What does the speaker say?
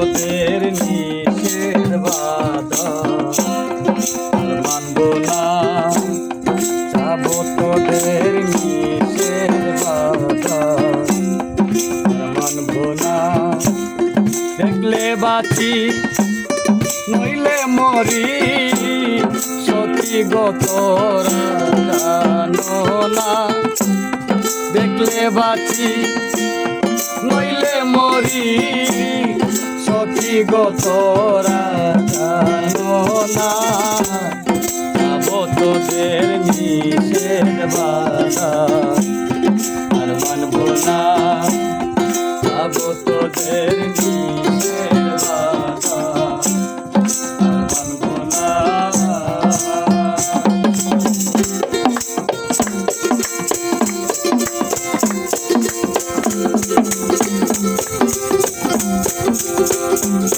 তোদের নিষেধ বাধা। মানব না, যাব তোদের নিষেধ বাধা। মানব না, দেখলে বাঁচি, নইলে মরি। সতী গতরা জানো না দেখলে বাঁচি, নইলে মরি। গো তোরা জানো না তোদের নিষেধ আর মানব না I'm